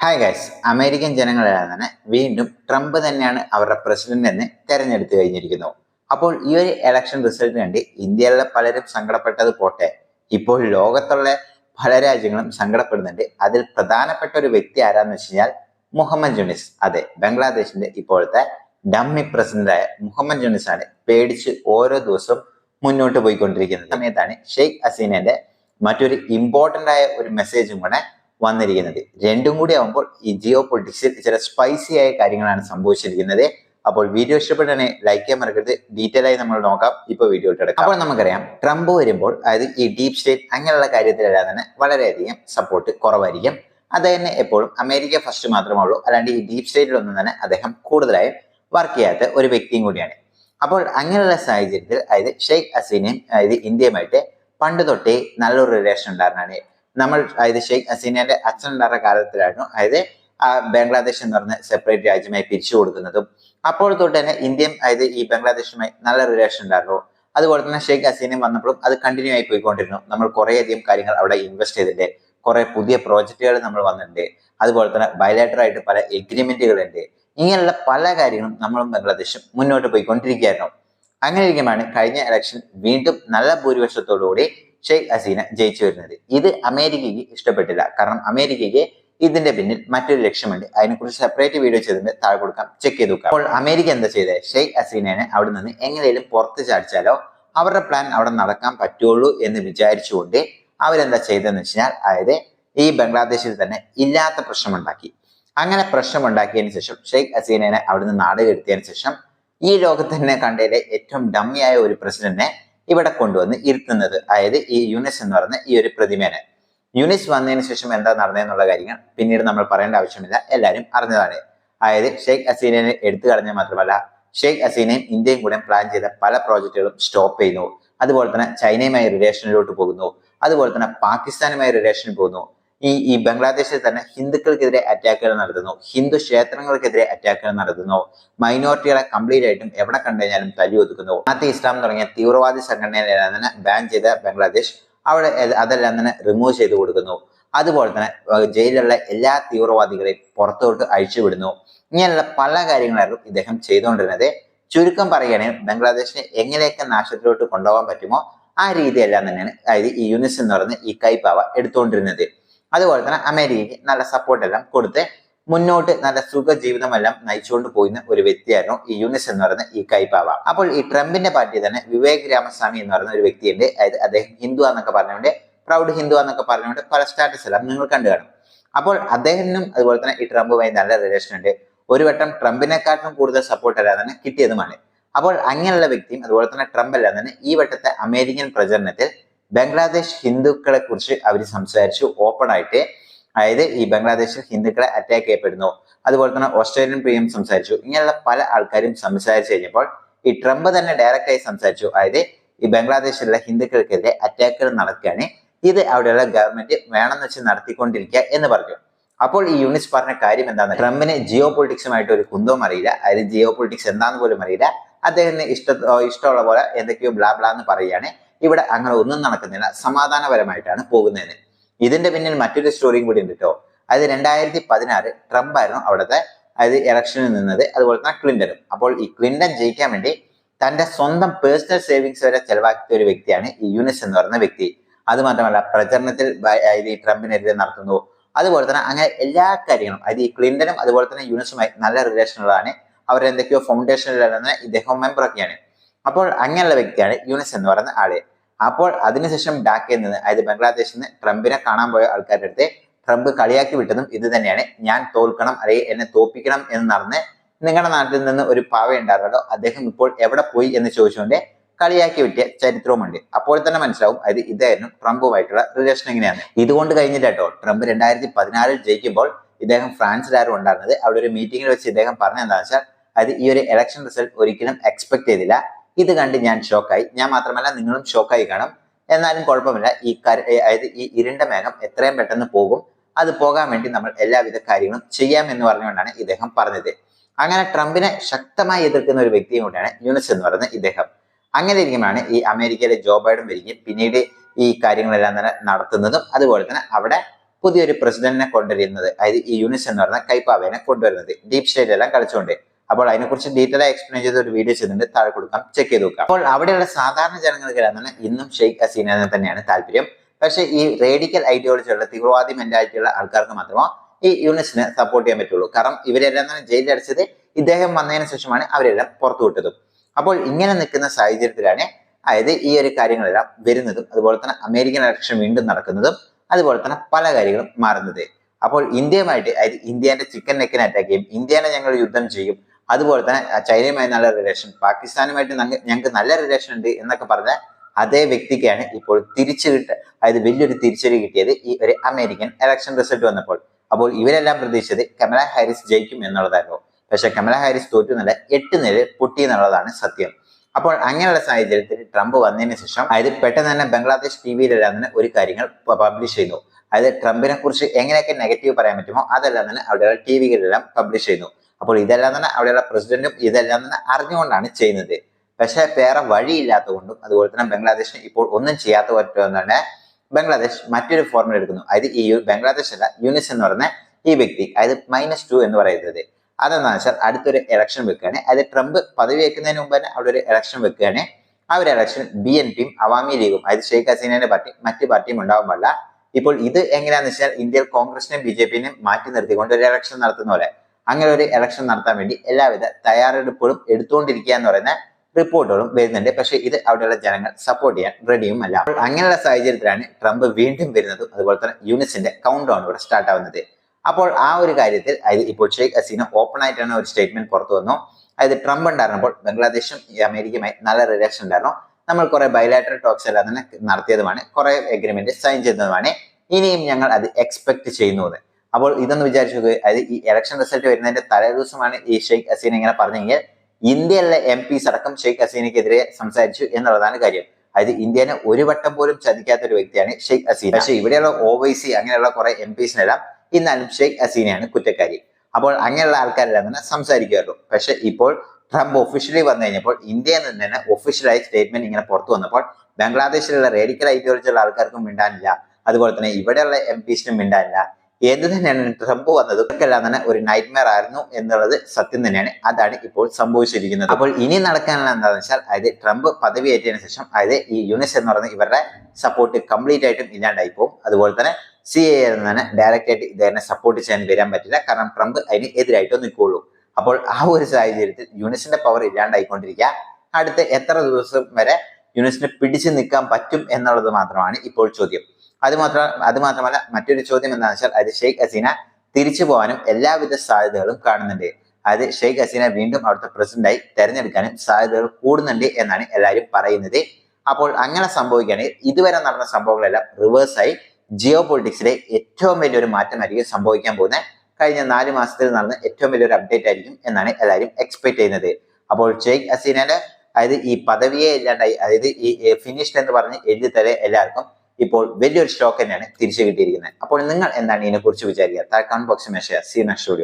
Hi guys American ജനങ്ങളെല്ലാം തന്നെ വീണ്ടും ട്രംപ് തന്നെയാണ് അവരുടെ പ്രസിഡന്റ് എന്ന് തെരഞ്ഞെടുത്തു കഴിഞ്ഞിരിക്കുന്നു. അപ്പോൾ ഈ ഒരു ഇലക്ഷൻ റിസൾട്ടിന് വേണ്ടി ഇന്ത്യയിലെ പലരും സങ്കടപ്പെട്ടത് പോട്ടെ? ഇപ്പോൾ ലോകത്തുള്ള പല രാജ്യങ്ങളും സങ്കടപ്പെടുന്നുണ്ട്. അതിൽ പ്രധാനപ്പെട്ട ഒരു വ്യക്തി ആരാന്ന് വെച്ച് കഴിഞ്ഞാൽ മുഹമ്മദ് ജുനിസ് അതെ ബംഗ്ലാദേശിന്റെ ഇപ്പോഴത്തെ ഡമ്മി പ്രസിഡന്റായ മുഹമ്മദ് ജുനിസ് ആണ് പേടിച്ച് ഓരോ ദിവസവും മുന്നോട്ട് പോയിക്കൊണ്ടിരിക്കുന്ന സമയത്താണ് ഷെയ്ഖ് ഹസീനന്റെ മറ്റൊരു ഇമ്പോർട്ടന്റ് ആയ ഒരു മെസ്സേജും കൂടെ വന്നിരിക്കുന്നത്. രണ്ടും കൂടി ആവുമ്പോൾ ഈ ജിയോ പൊളിറ്റിക്സിൽ ചില സ്പൈസി ആയ കാര്യങ്ങളാണ് സംഭവിച്ചിരിക്കുന്നത്. അപ്പോൾ വീഡിയോ ഇഷ്ടപ്പെട്ടാണ് ലൈക്ക് ചെയ്യാൻ മറക്കരുത്. ഡീറ്റെയിൽ ആയി നമ്മൾ നോക്കാം. ഇപ്പൊ വീഡിയോ ഇട്ടെടുക്കാം അപ്പോൾ നമുക്കറിയാം ട്രംപ് വരുമ്പോൾ അതായത് ഈ ഡീപ് സ്റ്റേറ്റ് അങ്ങനെയുള്ള കാര്യത്തിലെല്ലാം തന്നെ വളരെയധികം സപ്പോർട്ട് കുറവായിരിക്കും. അത് തന്നെ എപ്പോഴും അമേരിക്ക ഫസ്റ്റ് മാത്രമേ ഉള്ളൂ അല്ലാണ്ട് ഈ ഡീപ് സ്റ്റേറ്റിലൊന്നും തന്നെ അദ്ദേഹം കൂടുതലായും വർക്ക് ചെയ്യാത്ത ഒരു വ്യക്തിയും കൂടിയാണ്. അപ്പോൾ അങ്ങനെയുള്ള സാഹചര്യത്തിൽ അതായത് ഷെയ്ഖ് ഹസീനയും അതായത് ഇന്ത്യയുമായിട്ട് പണ്ട് തൊട്ടേ നല്ലൊരു റിലേഷൻ ഉണ്ടായിരുന്നാണ് നമ്മൾ അതായത് ഷെയ്ഖ് ഹസീനയുടെ അച്ഛൻ ഉണ്ടായിരുന്ന കാലത്തിലായിരുന്നു. അതായത് ആ ബംഗ്ലാദേശ് എന്ന് പറഞ്ഞ സെപ്പറേറ്റ് രാജ്യമായി പിരിച്ചു കൊടുക്കുന്നതും അപ്പോൾ തൊട്ട് തന്നെ ഇന്ത്യയും അതായത് ഈ ബംഗ്ലാദേശുമായി നല്ല റിലേഷൻ ഉണ്ടായിരുന്നു. അതുപോലെ തന്നെ ഷെയ്ഖ് ഹസീനയും വന്നപ്പോഴും അത് കണ്ടിന്യൂ ആയി പോയിക്കൊണ്ടിരുന്നു. നമ്മൾ കുറേയധികം കാര്യങ്ങൾ അവിടെ ഇൻവെസ്റ്റ് ചെയ്തിട്ടുണ്ട് കുറെ പുതിയ പ്രോജക്റ്റുകൾ നമ്മൾ വന്നിട്ടുണ്ട്. അതുപോലെ തന്നെ ബയലാറ്റർ ആയിട്ട് പല എഗ്രിമെന്റുകൾ ഉണ്ട് ഇങ്ങനെയുള്ള പല കാര്യങ്ങളും നമ്മളും ബംഗ്ലാദേശും മുന്നോട്ട് പോയിക്കൊണ്ടിരിക്കുകയായിരുന്നു. അങ്ങനെ ഇരിക്കുമ്പോഴാണ് കഴിഞ്ഞ ഇലക്ഷൻ വീണ്ടും നല്ല ഭൂരിപക്ഷത്തോടുകൂടി ഷെയ്ഖ് ഹസീന ജയിച്ചു വരുന്നത്. ഇത് അമേരിക്കയ്ക്ക് ഇഷ്ടപ്പെട്ടില്ല. കാരണം അമേരിക്കയ്ക്ക് ഇതിന്റെ പിന്നിൽ മറ്റൊരു ലക്ഷ്യമുണ്ട്. അതിനെക്കുറിച്ച് സെപ്പറേറ്റ് വീഡിയോ ചെയ്തിട്ട് താഴെ കൊടുക്കാം. ചെക്ക് ചെയ്ത് നോക്കാം. അപ്പോൾ അമേരിക്ക എന്താ ചെയ്തത് ഷെയ്ഖ് ഹസീനേനെ അവിടെ നിന്ന് എങ്ങനെയും പുറത്ത് ചാടിച്ചാലോ അവരുടെ പ്ലാൻ അവിടെ നടക്കാൻ പറ്റുള്ളൂ എന്ന് വിചാരിച്ചുകൊണ്ട് അവരെന്താ ചെയ്തതെന്ന് വെച്ചാൽ അതായത് ഈ ബംഗ്ലാദേശിൽ തന്നെ ഇല്ലാത്ത പ്രശ്നമുണ്ടാക്കി. അങ്ങനെ പ്രശ്നമുണ്ടാക്കിയതിനു ശേഷം ഷെയ്ഖ് ഹസീനനെ അവിടുന്ന് നാട് കെടുത്തിയതിനു ശേഷം ഈ ലോകത്ത് തന്നെ കണ്ടതിലെ ഏറ്റവും ഡമ്മിയായ ഒരു പ്രസിഡന്റിനെ ഇവിടെ കൊണ്ടുവന്ന് ഇരുത്തുന്നത്. അതായത് ഈ യുനിസ് എന്ന് പറയുന്ന ഈ ഒരു പ്രതിമേനെ. യുനിസ് വന്നതിന് ശേഷം എന്താ നടന്നതെന്നുള്ള കാര്യങ്ങൾ പിന്നീട് നമ്മൾ പറയേണ്ട ആവശ്യമില്ല. എല്ലാവരും അറിഞ്ഞതാണ്. അതായത് ഷെയ്ഖ് ഹസീനെ എടുത്തു കളഞ്ഞ മാത്രമല്ല ഷെയ്ഖ് ഹസീനയും ഇന്ത്യയും കൂടെ പ്ലാൻ ചെയ്ത പല പ്രോജക്റ്റുകളും സ്റ്റോപ്പ് ചെയ്യുന്നു. അതുപോലെ തന്നെ ചൈനയുമായി റിലേഷനിലോട്ട് പോകുന്നു. അതുപോലെ തന്നെ പാകിസ്ഥാനുമായി റിലേഷനിൽ പോകുന്നു. ഈ ഈ ബംഗ്ലാദേശിൽ തന്നെ ഹിന്ദുക്കൾക്കെതിരെ അറ്റാക്കുകൾ നടത്തുന്നു. ഹിന്ദു ക്ഷേത്രങ്ങൾക്കെതിരെ അറ്റാക്കുകൾ നടത്തുന്നു. മൈനോറിറ്റികളെ കംപ്ലീറ്റ് ആയിട്ടും എവിടെ കണ്ടു കഴിഞ്ഞാലും തല്ലി ഒതുക്കുന്നു. നാത്തി ഇസ്ലാം തുടങ്ങിയ തീവ്രവാദി സംഘടനയെല്ലാം തന്നെ ബാൻ ചെയ്ത ബംഗ്ലാദേശ് അവിടെ അതെല്ലാം തന്നെ റിമൂവ് ചെയ്ത് കൊടുക്കുന്നു. അതുപോലെ തന്നെ ജയിലിലുള്ള എല്ലാ തീവ്രവാദികളെയും പുറത്തോട്ട് അഴിച്ചുവിടുന്നു. ഇങ്ങനെയുള്ള പല കാര്യങ്ങളായിരുന്നു ഇദ്ദേഹം ചെയ്തുകൊണ്ടിരുന്നത്. ചുരുക്കം പറയുകയാണെങ്കിൽ ബംഗ്ലാദേശിനെ എങ്ങനെയൊക്കെ നാശത്തിലോട്ട് കൊണ്ടുപോകാൻ പറ്റുമോ ആ രീതിയെല്ലാം തന്നെയാണ് അതായത് ഈ യുനിസ് എന്ന് പറയുന്ന ഈ കൈപ്പാവ എടുത്തുകൊണ്ടിരുന്നത്. അതുപോലെ തന്നെ അമേരിക്കയ്ക്ക് നല്ല സപ്പോർട്ട് എല്ലാം കൊടുത്ത് മുന്നോട്ട് നല്ല സുഖ ജീവിതമെല്ലാം നയിച്ചുകൊണ്ട് പോയിരുന്ന ഒരു വ്യക്തിയായിരുന്നു ഈ യുനിസ് എന്ന് പറയുന്ന ഈ കൈപ്പാവ. അപ്പോൾ ഈ ട്രംപിന്റെ പാർട്ടി തന്നെ വിവേക് രാമസ്വാമി എന്ന് പറയുന്ന ഒരു വ്യക്തിയുണ്ട്. അതായത് അദ്ദേഹം ഹിന്ദു എന്നൊക്കെ പറഞ്ഞുകൊണ്ട് പ്രൗഡ് ഹിന്ദു എന്നൊക്കെ പറഞ്ഞുകൊണ്ട് പല സ്റ്റാറ്റസ് എല്ലാം നിങ്ങൾ കണ്ടു കാണും. അപ്പോൾ അദ്ദേഹത്തിനും അതുപോലെ തന്നെ ഈ ട്രംപുമായി നല്ല റിലേഷൻ ഉണ്ട്. ഒരു വട്ടം ട്രംപിനെക്കാട്ടും കൂടുതൽ സപ്പോർട്ട് എല്ലാം തന്നെ കിട്ടിയതുമാണ്. അപ്പോൾ അങ്ങനെയുള്ള വ്യക്തിയും അതുപോലെ തന്നെ ട്രംപ് എല്ലാം തന്നെ ഈ വട്ടത്തെ അമേരിക്കൻ പ്രചരണത്തിൽ ബംഗ്ലാദേശ് ഹിന്ദുക്കളെ കുറിച്ച് അവർ സംസാരിച്ചു ഓപ്പൺ ആയിട്ട്. അതായത് ഈ ബംഗ്ലാദേശിൽ ഹിന്ദുക്കളെ അറ്റാക്ക് ചെയ്യപ്പെടുന്നു. അതുപോലെ തന്നെ ഓസ്ട്രേലിയൻ പ്രിയം സംസാരിച്ചു. ഇങ്ങനെയുള്ള പല ആൾക്കാരും സംസാരിച്ചു കഴിഞ്ഞപ്പോൾ ഈ ട്രംപ് തന്നെ ഡയറക്റ്റായി സംസാരിച്ചു. അതായത് ഈ ബംഗ്ലാദേശിലുള്ള ഹിന്ദുക്കൾക്കെതിരെ അറ്റാക്കുകൾ നടക്കുകയാണ്. ഇത് അവിടെയുള്ള ഗവൺമെന്റ് വേണമെന്ന് വെച്ച് നടത്തിക്കൊണ്ടിരിക്കുക എന്ന് പറഞ്ഞു. അപ്പോൾ ഈ യൂണിസ് പറഞ്ഞ കാര്യം എന്താണ്? ട്രംപിന് ജിയോ പൊളിറ്റിക്സുമായിട്ട് ഒരു കുന്തവും അറിയില്ല. അതായത് ജിയോ പൊളിറ്റിക്സ് എന്താന്ന് പോലും അറിയില്ല. അദ്ദേഹത്തിന് ഇഷ്ട ഇഷ്ടമുള്ള പോലെ എന്തൊക്കെയോ ബ്ലാ ബ്ലാ എന്ന് പറയുകയാണ്. ഇവിടെ അങ്ങനെ ഒന്നും നടക്കുന്നില്ല. സമാധാനപരമായിട്ടാണ് പോകുന്നതിന്. ഇതിന്റെ പിന്നിൽ മറ്റൊരു സ്റ്റോറിയും കൂടി ഉണ്ട് കേട്ടോ അതായത് രണ്ടായിരത്തി പതിനാറ് ട്രംപ് ആയിരുന്നു അവിടുത്തെ അതായത് ഇലക്ഷനിൽ നിന്നത്. അതുപോലെ തന്നെ ക്ലിന്റനും അപ്പോൾ ഈ ക്ലിന്റൺ ജയിക്കാൻ വേണ്ടി തന്റെ സ്വന്തം പേഴ്സണൽ സേവിങ്സ് വരെ ചെലവാക്കിയ ഒരു വ്യക്തിയാണ് ഈ യുനിസ് എന്ന് പറയുന്ന വ്യക്തി. അത് മാത്രമല്ല പ്രചരണത്തിൽ ഈ ട്രംപിനെതിരെ നടത്തുന്നു. അതുപോലെ തന്നെ അങ്ങനെ എല്ലാ കാര്യങ്ങളും അതായത് ഈ ക്ലിന്റനും അതുപോലെ തന്നെ യുനിസുമായി നല്ല റിലേഷനുകളാണ് അവരെന്തൊക്കെയോ ഫൗണ്ടേഷനിലാണ് ഇദ്ദേഹം മെമ്പറൊക്കെയാണ് അപ്പോൾ അങ്ങനെയുള്ള വ്യക്തിയാണ് യുനസ് എന്ന് പറയുന്ന ആൾ. അപ്പോൾ അതിനുശേഷം ഡാക്കയിൽ നിന്ന് അതായത് ബംഗ്ലാദേശിൽ നിന്ന് ട്രംപിനെ കാണാൻ പോയ ആൾക്കാരുടെ അടുത്ത് ട്രംപ് കളിയാക്കി വിട്ടതും ഇത് തന്നെയാണ്. ഞാൻ തോൽക്കണം അല്ലെങ്കിൽ എന്നെ തോപ്പിക്കണം എന്ന് നടന്ന് നിങ്ങളുടെ നാട്ടിൽ നിന്ന് ഒരു പാവ ഉണ്ടായിരുന്നല്ലോ അദ്ദേഹം ഇപ്പോൾ എവിടെ പോയി എന്ന് ചോദിച്ചുകൊണ്ട് കളിയാക്കി വിട്ടിയ ചരിത്രവുമുണ്ട്. അപ്പോൾ തന്നെ മനസ്സിലാവും അത് ഇതായിരുന്നു ട്രംപുമായിട്ടുള്ള റിലേഷൻ എങ്ങനെയാണ്. ഇതുകൊണ്ട് കഴിഞ്ഞില്ല കേട്ടോ. ട്രംപ് രണ്ടായിരത്തി പതിനാറിൽ ജയിക്കുമ്പോൾ ഇദ്ദേഹം ഫ്രാൻസിലായിരുന്നു ഉണ്ടായിരുന്നത്. അവിടെ ഒരു മീറ്റിംഗിൽ വെച്ച് ഇദ്ദേഹം പറഞ്ഞ എന്താണെന്ന് വെച്ചാൽ അത് ഈ ഒരു ഇലക്ഷൻ റിസൾട്ട് ഒരിക്കലും എക്സ്പെക്ട് ചെയ്തില്ല. ഇത് കണ്ട് ഞാൻ ഷോക്കായി. ഞാൻ മാത്രമല്ല നിങ്ങളും ഷോക്കായി കാണും. എന്നാലും കുഴപ്പമില്ല. ഈ കര അതായത് ഈ ഇരുണ്ട മേഘം എത്രയും പെട്ടെന്ന് പോകും. അത് പോകാൻ വേണ്ടി നമ്മൾ എല്ലാവിധ കാര്യങ്ങളും ചെയ്യാം എന്ന് പറഞ്ഞുകൊണ്ടാണ് ഇദ്ദേഹം പറഞ്ഞത്. അങ്ങനെ ട്രംപിനെ ശക്തമായി എതിർക്കുന്ന ഒരു വ്യക്തിയും കൂടിയാണ് യൂണിസ് എന്ന് പറയുന്നത് ഇദ്ദേഹം. അങ്ങനെ ഇരിക്കുമ്പോഴാണ് ഈ അമേരിക്കയിലെ ജോ ബൈഡൻ വരികയും പിന്നീട് ഈ കാര്യങ്ങളെല്ലാം തന്നെ നടത്തുന്നതും അതുപോലെ തന്നെ അവിടെ പുതിയൊരു പ്രസിഡന്റിനെ കൊണ്ടുവരുന്നത്. അതായത് ഈ യൂണിസ് എന്ന് പറഞ്ഞ കൈപ്പാവേനെ കൊണ്ടുവരുന്നത്. ഡീപ് സ്റ്റേറ്റ് എല്ലാം കളിച്ചുകൊണ്ട്. അപ്പോൾ അതിനെക്കുറിച്ച് ഡീറ്റെയിൽ ആയി എക്സ്പ്ലെയിൻ ചെയ്ത ഒരു വീഡിയോ ചെയ്തിട്ടുണ്ട്. താഴെ കൊടുക്കാം. ചെക്ക് ചെയ്ത് നോക്കാം. അപ്പോൾ അവിടെയുള്ള സാധാരണ ജനങ്ങൾക്ക് തന്നെ ഇന്നും ഷെയ്ഖ് ഹസീന തന്നെയാണ് താല്പര്യം. പക്ഷേ ഈ റേഡിക്കൽ ഐഡിയോളജി ഉള്ള തീവ്രവാദി മെന്റാലിറ്റി ഉള്ള ആൾക്കാർക്ക് മാത്രമേ ഈ യൂണിസിനെ സപ്പോർട്ട് ചെയ്യാൻ പറ്റുള്ളൂ. കാരണം ഇവരെല്ലാം തന്നെ ജയിലിൽ അടച്ചത് ഇദ്ദേഹം വന്നതിന് ശേഷമാണ് അവരെല്ലാം പുറത്തു വിട്ടതും. അപ്പോൾ ഇങ്ങനെ നിൽക്കുന്ന സാഹചര്യത്തിലാണ് അതായത് ഈ ഒരു കാര്യങ്ങളെല്ലാം വരുന്നതും അതുപോലെ തന്നെ അമേരിക്കൻ ഇലക്ഷൻ വീണ്ടും നടക്കുന്നതും അതുപോലെ തന്നെ പല കാര്യങ്ങളും മാറുന്നത്. അപ്പോൾ ഇന്ത്യയുമായിട്ട് അതായത് ഇന്ത്യന്റെ ചിക്കൻ നെക്കിനെ അറ്റാക്ക് ചെയ്യും. ഇന്ത്യനെ ഞങ്ങൾ യുദ്ധം ചെയ്യും. അതുപോലെ തന്നെ ചൈനയുമായി നല്ല റിലേഷൻ പാകിസ്ഥാനുമായിട്ട് ഞങ്ങൾക്ക് നല്ല റിലേഷൻ ഉണ്ട് എന്നൊക്കെ പറഞ്ഞ അതേ വ്യക്തിക്കാണ് ഇപ്പോൾ തിരിച്ചു കിട്ട അതായത് വലിയൊരു തിരിച്ചടി കിട്ടിയത് ഈ ഒരു അമേരിക്കൻ ഇലക്ഷൻ റിസൾട്ട് വന്നപ്പോൾ. അപ്പോൾ ഇവരെല്ലാം പ്രതീക്ഷിച്ചത് കമല ഹാരിസ് ജയിക്കും എന്നുള്ളതായിരുന്നു. പക്ഷെ കമല ഹാരിസ് തോറ്റു നല്ല എട്ട് നില പൊട്ടി എന്നുള്ളതാണ് സത്യം. അപ്പോൾ അങ്ങനെയുള്ള സാഹചര്യത്തിൽ ട്രംപ് വന്നതിന് ശേഷം അതായത് പെട്ടെന്ന് തന്നെ ബംഗ്ലാദേശ് ടി വിയിലെല്ലാം തന്നെ ഒരു കാര്യങ്ങൾ പബ്ലിഷ് ചെയ്യുന്നു അതായത് ട്രംപിനെ കുറിച്ച് എങ്ങനെയൊക്കെ നെഗറ്റീവ് പറയാൻ പറ്റുമോ അതെല്ലാം തന്നെ അവിടെയുള്ള ടി വികളിലെല്ലാം പബ്ലിഷ് ചെയ്യുന്നു അപ്പോൾ ഇതെല്ലാം തന്നെ അവിടെയുള്ള പ്രസിഡന്റും ഇതെല്ലാം തന്നെ അറിഞ്ഞുകൊണ്ടാണ് ചെയ്യുന്നത്. പക്ഷെ വേറെ വഴിയില്ലാത്ത കൊണ്ടും അതുപോലെ തന്നെ ബംഗ്ലാദേശിന് ഇപ്പോൾ ഒന്നും ചെയ്യാത്ത പറ്റുമെന്നാണ് ബംഗ്ലാദേശ് മറ്റൊരു ഫോർമുല എടുക്കുന്നു. അതായത് ഈ ബംഗ്ലാദേശ് അല്ല യൂനിസ് എന്ന് പറയുന്ന ഈ വ്യക്തി അതായത് മൈനസ് ടു എന്ന് പറയുന്നത്. അതെന്താണെന്ന് വെച്ചാൽ അടുത്തൊരു ഇലക്ഷൻ വെക്കുകയാണ്. അതായത് ട്രംപ് പദവി വെക്കുന്നതിന് മുമ്പ് തന്നെ അവിടെ ഒരു ഇലക്ഷൻ വെക്കുകയാണ്. ആ ഒരു ഇലക്ഷൻ ബി എൻ പിയും അവാമി ലീഗും അതായത് ഷെയ്ഖ് ഹസീനയുടെ പാർട്ടി മറ്റു പാർട്ടിയും ഉണ്ടാവാൻ പാടില്ല. ഇപ്പോൾ ഇത് എങ്ങനെയാണെന്ന് വെച്ചാൽ ഇന്ത്യയിൽ കോൺഗ്രസിനെയും ബി ജെ പിന്നെയും മാറ്റി നിർത്തിക്കൊണ്ട് ഒരു ഇലക്ഷൻ നടത്തുന്ന പോലെ. അങ്ങനെ ഒരു ഇലക്ഷൻ നടത്താൻ വേണ്ടി എല്ലാവിധ തയ്യാറെടുപ്പുകളും എടുത്തുകൊണ്ടിരിക്കുക എന്ന് പറയുന്ന റിപ്പോർട്ടുകളും വരുന്നുണ്ട്. പക്ഷേ ഇത് അവിടെയുള്ള ജനങ്ങൾ സപ്പോർട്ട് ചെയ്യാൻ റെഡിയും അല്ല. അങ്ങനെയുള്ള സാഹചര്യത്തിലാണ് ട്രംപ് വീണ്ടും വരുന്നതും. അതുപോലെ തന്നെ യൂണിസിന്റെ കൗണ്ട് ഡൗൺ ഇവിടെ സ്റ്റാർട്ട് ആവുന്നത്. അപ്പോൾ ആ ഒരു കാര്യത്തിൽ അതായത് ഇപ്പോൾ ഷെയ്ഖ് ഹസീന ഓപ്പൺ ആയിട്ടാണ് ഒരു സ്റ്റേറ്റ്മെന്റ് പുറത്തു വന്നു. അതായത് ട്രംപ് ഉണ്ടായിരുന്നപ്പോൾ ബംഗ്ലാദേശും അമേരിക്കയുമായി നല്ല റിലേഷൻ ഉണ്ടായിരുന്നു. നമ്മൾ കുറെ ബയലാറ്ററൽ ടോക്സ് എല്ലാം തന്നെ നടത്തിയതുമാണ്. കുറെ എഗ്രിമെന്റ് സൈൻ ചെയ്തതുമാണ്. ഇനിയും ഞങ്ങൾ അത് എക്സ്പെക്ട് ചെയ്യുന്നത് അപ്പോൾ ഇതൊന്ന് വിചാരിച്ചു അതായത് ഈ ഇലക്ഷൻ റിസൾട്ട് വരുന്നതിന്റെ തലേ ദിവസമാണ് ഈ ഷെയ്ഖ് ഹസീന ഇങ്ങനെ പറഞ്ഞെങ്കിൽ ഇന്ത്യയിലെ എം പിസ് അടക്കം ഷെയ്ഖ് ഹസീനക്കെതിരെ സംസാരിച്ചു എന്നുള്ളതാണ് കാര്യം. അതായത് ഇന്ത്യനെ ഒരു വട്ടം പോലും ചതിക്കാത്ത ഒരു വ്യക്തിയാണ് ഷെയ്ഖ് ഹസീന. പക്ഷെ ഇവിടെയുള്ള ഒ വൈ സി അങ്ങനെയുള്ള കുറെ എം പിസിനെല്ലാം ഇന്നാലും ഷെയ്ഖ് ഹസീനയാണ് കുറ്റക്കാരി. അപ്പോൾ അങ്ങനെയുള്ള ആൾക്കാരെല്ലാം തന്നെ സംസാരിക്കുമായിരുന്നു. പക്ഷെ ഇപ്പോൾ ട്രംപ് ഒഫീഷ്യലി വന്നു കഴിഞ്ഞപ്പോൾ ഇന്ത്യയിൽ നിന്ന് തന്നെ ഒഫീഷ്യലായി സ്റ്റേറ്റ്മെന്റ് ഇങ്ങനെ പുറത്തു വന്നപ്പോൾ ബംഗ്ലാദേശിലുള്ള റേഡിക്കൽ ഐഡിയോളജിയുള്ള ആൾക്കാർക്കും മിണ്ടാനില്ല. അതുപോലെ തന്നെ ഇവിടെയുള്ള എം പിസിനും മിണ്ടാനില്ല. എന്ത് തന്നെയാണ് ട്രംപ് വന്നത്? ഇവർക്കെല്ലാം തന്നെ ഒരു നൈറ്റ്മെയർ ആയിരുന്നു എന്നുള്ളത് സത്യം തന്നെയാണ്. അതാണ് ഇപ്പോൾ സംഭവിച്ചിരിക്കുന്നത്. അപ്പോൾ ഇനി നടക്കാനുള്ള എന്താണെന്ന് വെച്ചാൽ അതായത് ട്രംപ് പദവി ഏറ്റതിനു ശേഷം അതായത് ഈ യുനിസ് എന്ന് പറയുന്ന ഇവരുടെ സപ്പോർട്ട് കംപ്ലീറ്റ് ആയിട്ടും ഇല്ലാണ്ടായി പോകും. അതുപോലെ തന്നെ സി എ തന്നെ ഡയറക്റ്റ് ആയിട്ട് ഇതന്നെ സപ്പോർട്ട് ചെയ്യാൻ വരാൻ പറ്റില്ല. കാരണം ട്രംപ് അതിന് എതിരായിട്ട് നിൽക്കുള്ളൂ അപ്പോൾ ആ ഒരു സാഹചര്യത്തിൽ യുനിസിന്റെ പവർ ഇല്ലാണ്ടായിക്കൊണ്ടിരിക്കുക. അടുത്ത എത്ര ദിവസം വരെ യൂണിസിനെ പിടിച്ചു നിൽക്കാൻ പറ്റും എന്നുള്ളത് മാത്രമാണ് ഇപ്പോൾ ചോദ്യം. അത് അതുമാത്രമല്ല അത് മാത്രമല്ല മറ്റൊരു ചോദ്യം എന്താണെന്ന് വെച്ചാൽ അത് ഷെയ്ഖ് ഹസീന തിരിച്ചു പോകാനും എല്ലാവിധ സാധ്യതകളും കാണുന്നുണ്ട്. അത് ഷെയ്ഖ് ഹസീന വീണ്ടും അവിടുത്തെ പ്രസിഡന്റായി തെരഞ്ഞെടുക്കാനും സാധ്യതകൾ കൂടുന്നുണ്ട് എന്നാണ് എല്ലാവരും പറയുന്നത്. അപ്പോൾ അങ്ങനെ സംഭവിക്കുകയാണെങ്കിൽ ഇതുവരെ നടന്ന സംഭവങ്ങളെല്ലാം റിവേഴ്സായി ജിയോ പൊളിറ്റിക്സിലെ ഏറ്റവും വലിയൊരു മാറ്റമായിരിക്കും സംഭവിക്കാൻ പോകുന്നത്. കഴിഞ്ഞ നാല് മാസത്തിൽ നടന്ന ഏറ്റവും വലിയൊരു അപ്ഡേറ്റ് ആയിരിക്കും എന്നാണ് എല്ലാവരും എക്സ്പെക്ട് ചെയ്യുന്നത്. അപ്പോൾ ഷെയ്ഖ് ഹസീനയുടെ അതായത് ഈ പദവിയെ ഇല്ലാണ്ടായി അതായത് ഈ ഫിനിഷ്ഡ് എന്ന് പറഞ്ഞ് എഴുതി തരെ എല്ലാവർക്കും ഇപ്പോൾ വലിയൊരു സ്റ്റോക്ക് തന്നെയാണ് തിരിച്ചു കിട്ടിയിരിക്കുന്നത്. അപ്പോൾ നിങ്ങൾ എന്താണ് ഇതിനെക്കുറിച്ച് വിചാരിക്കുക? താഴെ കമന്റ് ബോക്സിൽ